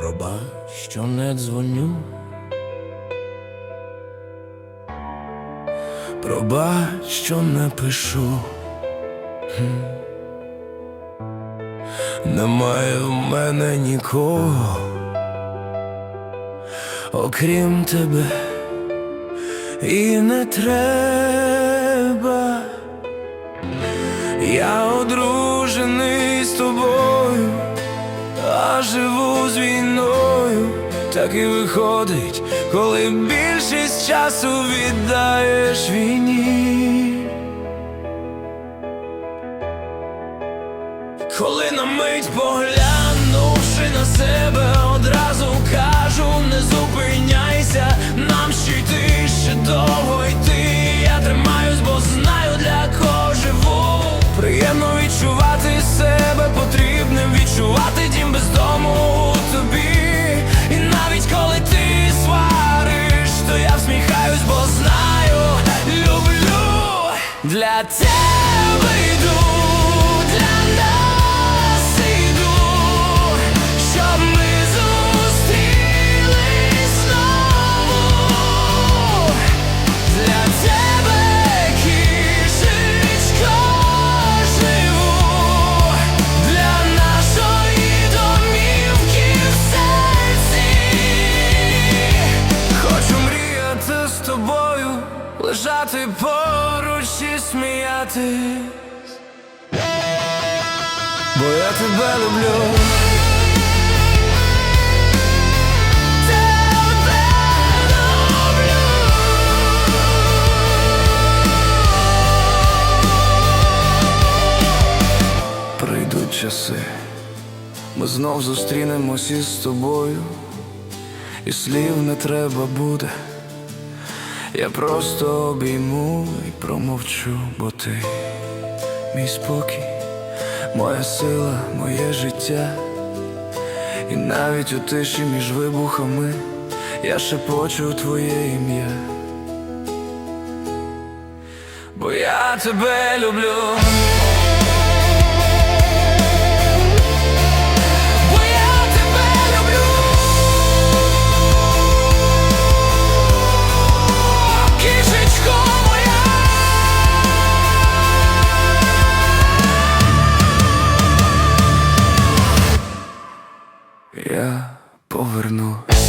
Пробач, що не дзвоню. Пробач, що не пишу. Немає в мене нікого, окрім тебе, і не треба. Я одружений з тобою, а живу з війною. Так і виходить, коли більшість часу віддаєш війні. Коли на мить поглянувши на себе, одразу кажу, не зупиняйся, для тебе лежати поруч і сміятись, бо я тебе люблю. Прийдуть часи, ми знов зустрінемось із тобою, і слів не треба буде. Я просто обійму і промовчу, бо ти мій спокій, моя сила, моє життя. І навіть у тиші між вибухами я шепочу твоє ім'я. Бо я тебе люблю. Я повернусь.